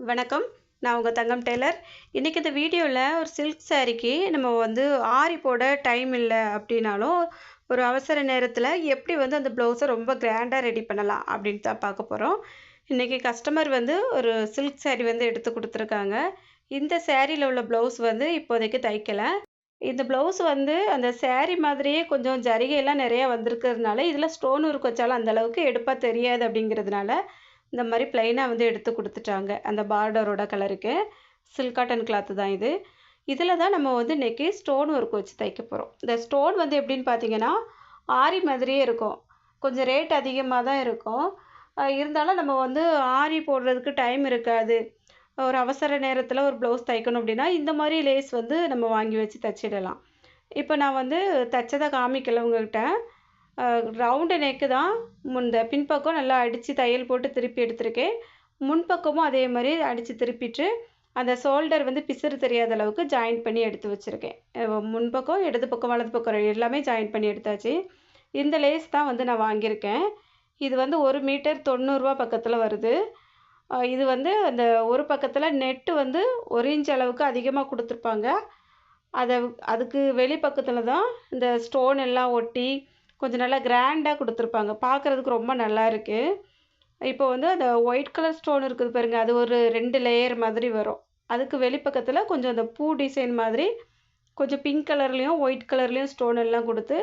வணக்கம். நான் உங்கள் தங்கம் டெய்லர். இன்றைக்கி இந்த வீடியோவில் ஒரு சில்க் சாரீக்கு நம்ம வந்து ஆரி போட டைம் இல்லை அப்படின்னாலும் ஒரு அவசர நேரத்தில் எப்படி வந்து அந்த ப்ளவுஸை ரொம்ப கிராண்டாக ரெடி பண்ணலாம் அப்படின்னு தான் பார்க்க போகிறோம் இன்றைக்கி கஸ்டமர் வந்து ஒரு சில்க் saree வந்து எடுத்து கொடுத்துருக்காங்க. இந்த சேரீயில் உள்ள ப்ளவுஸ் வந்து இப்போதைக்கு தைக்கலை. இந்த ப்ளவுஸ் வந்து அந்த சேரீ மாதிரியே கொஞ்சம் ஜரிகையெல்லாம் நிறையா வந்திருக்கிறதுனால இதில் ஸ்டோன் ஒர்க் வச்சாலும் அந்த அளவுக்கு எடுப்பாக தெரியாது அப்படிங்கிறதுனால இந்த மாதிரி ப்ளைனாக வந்து எடுத்து கொடுத்துட்டாங்க. அந்த பார்டரோட கலருக்கு சில்க் காட்டன் கிளாத்து தான் இது. இதில் தான் நம்ம வந்து நெக்கி ஸ்டோன் ஒர்க் வச்சு தைக்க போகிறோம் இந்த ஸ்டோன் வந்து எப்படின்னு பார்த்தீங்கன்னா ஆரி மாதிரியே இருக்கும். கொஞ்சம் ரேட் அதிகமாக தான் இருக்கும். இருந்தாலும் நம்ம வந்து ஆரி போடுறதுக்கு டைம் இருக்காது. ஒரு அவசர நேரத்தில் ஒரு ப்ளவுஸ் தைக்கணும் அப்படின்னா இந்த மாதிரி லேஸ் வந்து நம்ம வாங்கி வச்சு தைச்சிடலாம். இப்போ நான் வந்து தைச்சதை காமிக்கல உங்கள்கிட்ட ரவுண்டு நெக்கு தான் இந்த பின்பக்கம் நல்லா அடித்து தையல் போட்டு திருப்பி எடுத்திருக்கேன். முன்பக்கமும் அதே மாதிரி அடித்து திருப்பிட்டு அந்த ஷோல்டர் வந்து பிசுறு தெரியாத அளவுக்கு ஜாயின் பண்ணி எடுத்து வச்சுருக்கேன். முன்பக்கம் இடது பக்கம் வலது பக்கம் எல்லாமே ஜாயின் பண்ணி எடுத்தாச்சு. இந்த லேஸ் தான் வந்து நான் வாங்கியிருக்கேன். இது வந்து ஒரு மீட்டர் தொண்ணூறுரூவா பக்கத்தில் வருது. இது வந்து அந்த ஒரு பக்கத்தில் நெட்டு வந்து ஒரு இன்ச் அளவுக்கு அதிகமாக கொடுத்துருப்பாங்க. அதை அதுக்கு வெளி பக்கத்தில் தான் இந்த ஸ்டோன் எல்லாம் ஒட்டி கொஞ்சம் நல்லா கிராண்டாக கொடுத்துருப்பாங்க. பார்க்குறதுக்கு ரொம்ப நல்லா இருக்குது இப்போ வந்து அந்த ஒயிட் கலர் ஸ்டோன் இருக்குது பாருங்கள் அது ஒரு ரெண்டு லேயர் மாதிரி வரும். அதுக்கு வெளிப்பக்கத்தில் கொஞ்சம் அந்த பூ டிசைன் மாதிரி கொஞ்சம் பிங்க் கலர்லேயும் ஒயிட் கலர்லேயும் ஸ்டோன் எல்லாம் கொடுத்து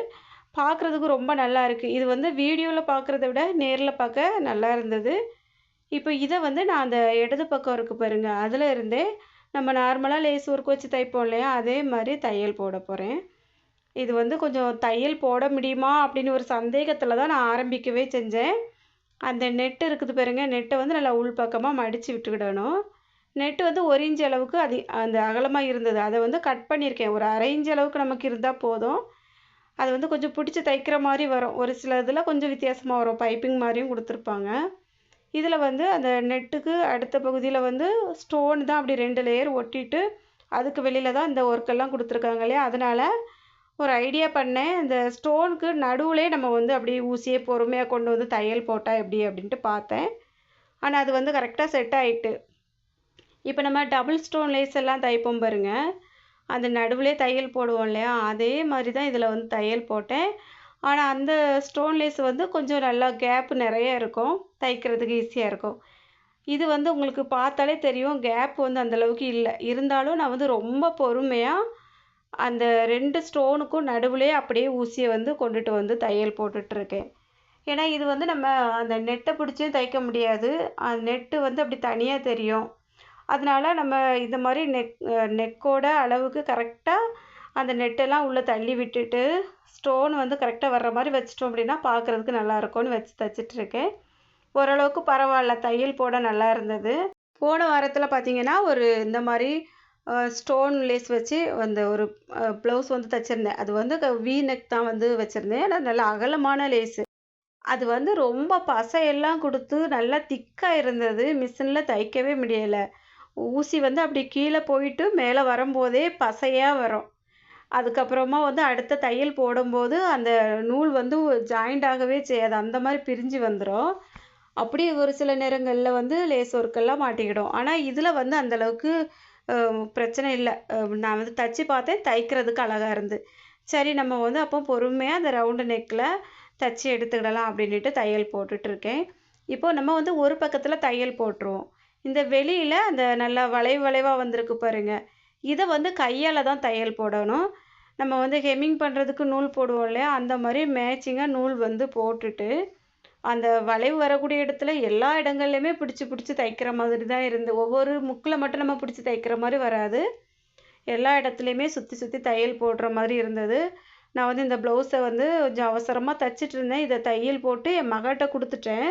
பார்க்குறதுக்கு ரொம்ப நல்லா இருக்குது இது வந்து வீடியோவில் பார்க்குறத விட நேரில் பார்க்க நல்லா இருந்தது. இப்போ இதை வந்து நான் அந்த இடது பக்கம் இருக்குது பாருங்கள் அதில் இருந்தே நம்ம நார்மலாக லேஸ் ஒர்க் வச்சு தைப்போம் இல்லையா அதே மாதிரி தையல் போட போகிறேன் இது வந்து கொஞ்சம் தையல் போட முடியுமா அப்படின்னு ஒரு சந்தேகத்தில் தான் நான் ஆரம்பிக்கவே செஞ்சேன். அந்த நெட்டு இருக்குது பாருங்க நெட்டை வந்து நல்லா உள்பக்கமாக மடித்து விட்டுக்கிடணும். நெட்டு வந்து ஒரு இன்ச் அளவுக்கு அதி அந்த அகலமாக இருந்தது. அதை வந்து கட் பண்ணியிருக்கேன். ஒரு அரை இன்ச் அளவுக்கு நமக்கு இருந்தால் போதும். அது வந்து கொஞ்சம் பிடிச்சி தைக்கிற மாதிரி வரும். ஒரு சில இதில் கொஞ்சம் வித்தியாசமாக வரும். பைப்பிங் மாதிரியும் கொடுத்துருப்பாங்க. இதில் வந்து அந்த நெட்டுக்கு அடுத்த பகுதியில் வந்து ஸ்டோன் தான் அப்படி ரெண்டு லேயர் ஒட்டிட்டு அதுக்கு வெளியில் தான் இந்த ஒர்க்கெல்லாம் கொடுத்துருக்காங்க இல்லையா? அதனால் ஒரு ஐடியா பண்ணேன். இந்த ஸ்டோனுக்கு நடுவுலே நம்ம வந்து அப்படியே ஊசியே பொறுமையாக கொண்டு வந்து தையல் போட்டால் எப்படி அப்படின்ட்டு பார்த்தேன். ஆனால் அது வந்து கரெக்டாக செட் ஆகிட்டு இப்போ நம்ம டபுள் ஸ்டோன் லேஸ் எல்லாம் தைப்போம் பாருங்க. அந்த நடுவுலே தையல் போடுவோம் இல்லையா? அதே மாதிரி தான் இதில் வந்து தையல் போட்டேன். ஆனால் அந்த ஸ்டோன் லேஸ் வந்து கொஞ்சம் நல்லா கேப் நிறைய இருக்கும். தைக்கிறதுக்கு ஈஸியாக இருக்கும். இது வந்து உங்களுக்கு பார்த்தாலே தெரியும். கேப் வந்து அந்தளவுக்கு இல்லை. இருந்தாலும் நான் வந்து ரொம்ப பொறுமையாக அந்த ரெண்டு ஸ்டோனுக்கும் நடுவுலே அப்படியே ஊசியை வந்து கொண்டுட்டு வந்து தையல் போட்டுட்ருக்கேன். ஏன்னா இது வந்து நம்ம அந்த நெட்டை பிடிச்சும் தைக்க முடியாது. அந்த நெட்டு வந்து அப்படி தனியாக தெரியும். அதனால நம்ம இந்த மாதிரி நெக் நெக்கோட அளவுக்கு கரெக்டாக அந்த நெட்டெல்லாம் உள்ளே தள்ளி விட்டுட்டு ஸ்டோன் வந்து கரெக்டாக வர்ற மாதிரி வச்சிட்டோம் அப்படின்னா பார்க்குறதுக்கு நல்லா இருக்கும்னு வச்சு தைச்சிட்ருக்கேன். ஓரளவுக்கு பரவாயில்ல தையல் போட நல்லா இருந்தது. போன வாரத்தில் பார்த்தீங்கன்னா ஒரு இந்த மாதிரி ஸ்டோன் லேஸ் வச்சு அந்த ஒரு ப்ளவுஸ் வந்து தைச்சிருந்தேன். அது வந்து வி நெக் தான் வந்து வச்சுருந்தேன். ஆனால் நல்லா அகலமான லேஸு அது வந்து ரொம்ப பசையெல்லாம் கொடுத்து நல்லா திக்காக இருந்தது. மிஷினில் தைக்கவே முடியலை. ஊசி வந்து அப்படி கீழே போயிட்டு மேலே வரும்போதே பசையாக வரும். அதுக்கப்புறமா வந்து அடுத்த தையல் போடும்போது அந்த நூல் வந்து ஜாயிண்ட் ஆகவே செய்யாது. அந்த மாதிரி பிரிஞ்சு வந்துடும் அப்படி ஒரு சில நேரங்களில் வந்து லேஸ் ஒர்க்கெல்லாம் மாட்டிக்கிடும். ஆனால் இதில் வந்து அந்தளவுக்கு பிரச்சனை இல்லை. நான் வந்து தச்சு பார்த்தேன் தைக்கிறதுக்கு அழகாக இருந்து. சரி நம்ம வந்து அப்போ பொறுமையாக அந்த ரவுண்டு நெக்கில் தச்சு எடுத்துக்கிடலாம் அப்படின்ட்டு தையல் போட்டுட்ருக்கேன் இப்போது நம்ம வந்து ஒரு பக்கத்தில் தையல் போட்டுருவோம். இந்த வெளியில் அந்த நல்லா வளைவு வளைவாக வந்திருக்கு பாருங்க. இதை வந்து கையால் தான் தையல் போடணும். நம்ம வந்து ஹெம்மிங் பண்ணுறதுக்கு நூல் போடுவோம் இல்லையா? அந்த மாதிரி மேட்சிங்காக நூல் வந்து போட்டுட்டு அந்த வளைவு வரக்கூடிய இடத்துல எல்லா இடங்கள்லையுமே பிடிச்சி பிடிச்சி தைக்கிற மாதிரி தான் இருந்து ஒவ்வொரு முக்கில் மட்டும் நம்ம பிடிச்சி தைக்கிற மாதிரி வராது. எல்லா இடத்துலையுமே சுற்றி சுற்றி தையல் போடுற மாதிரி இருந்தது. நான் வந்து இந்த ப்ளவுஸை வந்து கொஞ்சம் அவசரமாக தைச்சிட்டு இருந்தேன். இதை தையல் போட்டு என் மகட்ட கொடுத்துட்டேன்.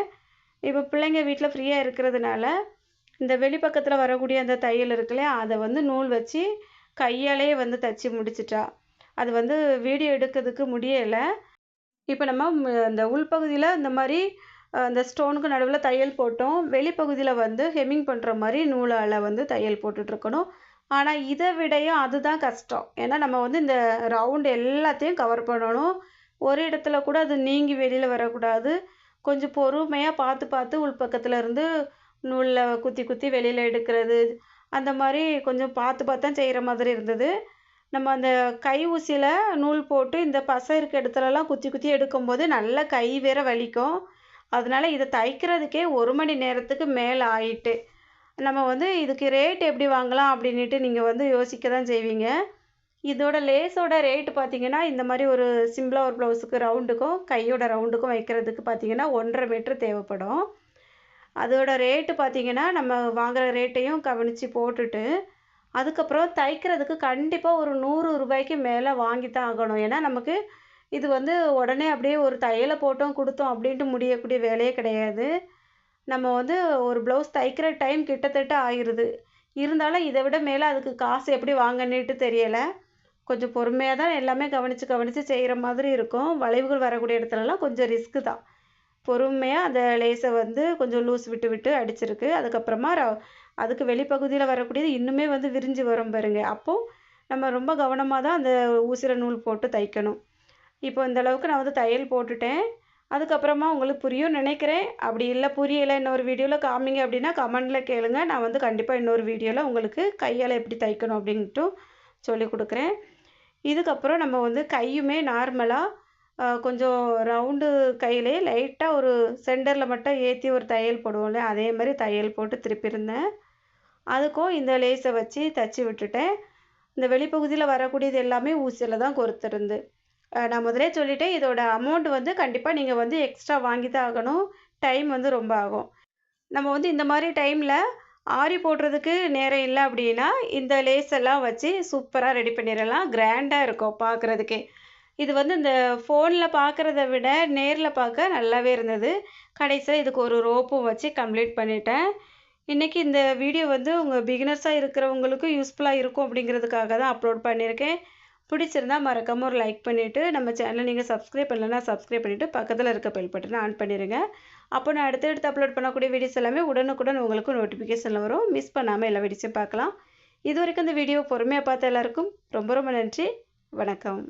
இப்போ பிள்ளைங்க வீட்டில் ஃப்ரீயாக இருக்கிறதுனால இந்த வெளிப்பக்கத்தில் வரக்கூடிய அந்த தையல் இருக்குல்ல அதை வந்து நூல் வச்சு கையாலே வந்து தைச்சி முடிச்சிட்டா. அது வந்து வீடியோ எடுக்கிறதுக்கு முடியலை. இப்போ நம்ம இந்த உள்பகுதியில் இந்த மாதிரி அந்த ஸ்டோனுக்கு நடுவில் தையல் போட்டோம். வெளிப்பகுதியில் வந்து ஹெம்மிங் பண்ணுற மாதிரி நூலால் வந்து தையல் போட்டுட்ருக்கணும். ஆனால் இதை விடையும் அதுதான் கஷ்டம். ஏன்னா நம்ம வந்து இந்த ரவுண்டு எல்லாத்தையும் கவர் பண்ணணும். ஒரு இடத்துல கூட அது நீங்கி வெளியில் வரக்கூடாது. கொஞ்சம் பொறுமையாக பார்த்து பார்த்து உள்பக்கத்தில் இருந்து நூலில் குத்தி குத்தி வெளியில் எடுக்கிறது. அந்த மாதிரி கொஞ்சம் பார்த்து பார்த்து தான் செய்கிற மாதிரி இருந்தது. நம்ம அந்த கை ஊசியில் நூல் போட்டு இந்த பசை இருக்க இடத்துலலாம் குத்தி குத்தி எடுக்கும்போது நல்லா கை வேற வலிக்கும். அதனால இதை தைக்கிறதுக்கே ஒரு மணி நேரத்துக்கு மேலே ஆயிட்டு. நம்ம வந்து இதுக்கு ரேட் எப்படி வாங்கலாம் அப்படின்ட்டு நீங்கள் வந்து யோசிக்க தான் செய்வீங்க. இதோட லேஸோட ரேட்டு பார்த்தீங்கன்னா இந்த மாதிரி ஒரு சிம்பிளாக ஒரு ப்ளவுஸுக்கு ரவுண்டுக்கும் கையோட ரவுண்டுக்கும் வைக்கிறதுக்கு பார்த்தீங்கன்னா ஒன்றரை மீட்ரு தேவைப்படும். அதோட ரேட்டு பார்த்தீங்கன்னா நம்ம வாங்குகிற ரேட்டையும் கவனித்து போட்டுட்டு அதுக்கப்புறம் தைக்கிறதுக்கு கண்டிப்பாக ஒரு நூறு ரூபாய்க்கு மேலே வாங்கி தான் ஆகணும். ஏன்னா நமக்கு இது வந்து உடனே அப்படியே ஒரு தையலை போட்டோம் கொடுத்தோம் அப்படின்ட்டு முடியக்கூடிய வேலையே கிடையாது. நம்ம வந்து ஒரு ப்ளவுஸ் தைக்கிற டைம் கிட்டத்தட்ட ஆயிடுது இருந்தாலும் இதை விட மேலே அதுக்கு காசு எப்படி வாங்கன்னுட்டு தெரியலை. கொஞ்சம் பொறுமையாக தான் எல்லாமே கவனித்து கவனித்து செய்கிற மாதிரி இருக்கும். வளைவுகள் வரக்கூடிய இடத்துலலாம் கொஞ்சம் ரிஸ்க்கு தான். பொறுமையாக அந்த லேஸை வந்து கொஞ்சம் லூஸ் விட்டு விட்டு அடிச்சிருக்கு. அதுக்கப்புறமா ர அதுக்கு வெளிப்பகுதியில் வரக்கூடியது இன்னுமே வந்து விரிஞ்சு வரும் பாருங்க. அப்போது நம்ம ரொம்ப கவனமாக தான் அந்த ஊசிர நூல் போட்டு தைக்கணும். இப்போ இந்த அளவுக்கு நான் வந்து தையல் போட்டுட்டேன். அதுக்கப்புறமா உங்களுக்கு புரியும் நினைக்கிறேன். அப்படி இல்லை புரியலை இன்னொரு வீடியோவில் காமிங்க அப்படின்னா கமெண்டில் கேளுங்க. நான் வந்து கண்டிப்பாக இன்னொரு வீடியோவில் உங்களுக்கு கையால் எப்படி தைக்கணும் அப்படின்ட்டும் சொல்லி கொடுக்குறேன். இதுக்கப்புறம் நம்ம வந்து கையுமே நார்மலாக கொஞ்சம் ரவுண்டு கையிலே லைட்டாக ஒரு சென்டரில் மட்டும் ஏற்றி ஒரு தையல் போடுவோம்ல அதே மாதிரி தையல் போட்டு திருப்பியிருந்தேன். அதுக்கும் இந்த லேஸை வச்சு தச்சு விட்டுட்டேன். இந்த வெளிப்பகுதியில் வரக்கூடியது எல்லாமே ஊசியில் தான் கொடுத்துருந்து நான் முதலே சொல்லிட்டேன் இதோட அமௌண்ட் வந்து கண்டிப்பாக நீங்கள் வந்து எக்ஸ்ட்ரா வாங்கி தான் ஆகணும். டைம் வந்து ரொம்ப ஆகும். நம்ம வந்து இந்த மாதிரி டைமில் ஆரி போடுறதுக்கு நேரம் இல்லை அப்படின்னா இந்த லேஸ் எல்லாம் வச்சு சூப்பராக ரெடி பண்ணிடலாம். கிராண்டாக இருக்கும் பார்க்குறதுக்கே இது வந்து இந்த ஃபோனில் பார்க்குறத விட நேரில் பார்க்க நல்லாவே இருந்தது. கடைசியாக இதுக்கு ஒரு ரோப்பும் வச்சு கம்ப்ளீட் பண்ணிட்டேன். இன்றைக்கி இந்த வீடியோ வந்து உங்கள் பிகினர்ஸாக இருக்கிறவங்களுக்கும் யூஸ்ஃபுல்லாக இருக்கும் அப்படிங்கிறதுக்காக தான் அப்லோட் பண்ணியிருக்கேன். பிடிச்சிருந்தா மறக்காமல் ஒரு லைக் பண்ணிவிட்டு நம்ம சேனலை நீங்கள் சப்ஸ்கிரைப் பண்ணலன்னா சப்ஸ்கிரைப் பண்ணிவிட்டு பக்கத்தில் இருக்க பெல் பட்டனை ஆன் பண்ணிடுங்க அப்போ நான் அடுத்தடுத்து அப்லோட் பண்ணக்கூடிய வீடியோஸ் எல்லாமே உடனுக்குடன் உங்களுக்கு நோட்டிஃபிகேஷனில் வரும். மிஸ் பண்ணாமல் எல்லா வீடியோஸையும் பார்க்கலாம். இது வரைக்கும் இந்த வீடியோ பொறுமையாக பார்த்த எல்லாருக்கும் ரொம்ப ரொம்ப நன்றி. வணக்கம்.